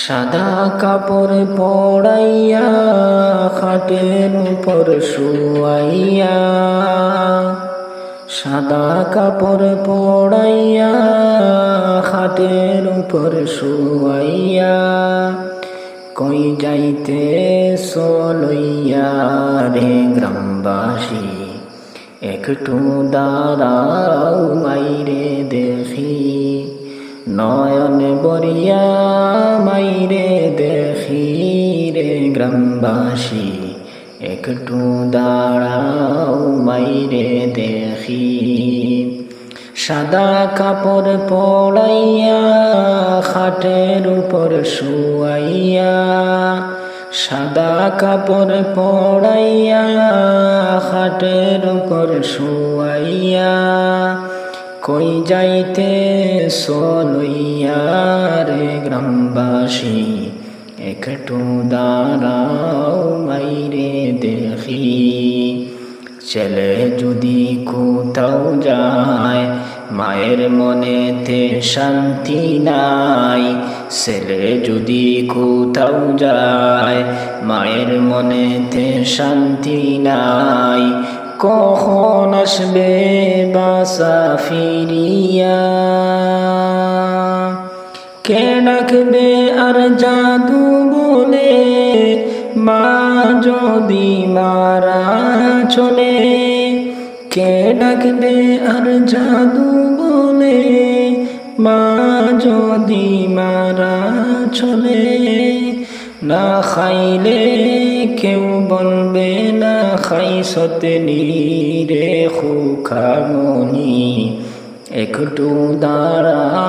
সাদা কাপড় পড়াইয়া খাটের উপর শুয়াইয়া, সাদা কাপড় পড়াইয়া খাটের উপর শুয়াইয়া, কই যাইতে সলইয়া রে গ্রামবাসী? একটু দাঁড়াও মাইরে দেখি, নয়ন বরিয়া গ্রামবাসী একটু দাঁড়াও মাইরে দেখি। সাদা কাপড় পড়াইয়া খাটের উপর শুয়াইয়া, সাদা কাপড় পড়াইয়া খাটের উপর শুয়াইয়া, কই যাইতে সলইয়া রে গ্রামবাসী? একটু দাঁড়াও মাইরে দেখি। ছেলে যদি কোথাও যায়, মায়ের মনেতে শান্তি নাই। ছেলে যদি কোথাও যায়, মায়ের মনেতে শান্তি নাই। কখন আসবে বাসা ফিরিয়া? কে ডাকবে আর জাদু বলে? মা যদি মারা চলে কে ডাকবে আর জাদু বলে? মা যদি মারা চলে, না খাইলে কেউ বলবে, না খাই সতনি রে খুখামনি একটু দাঁড়াও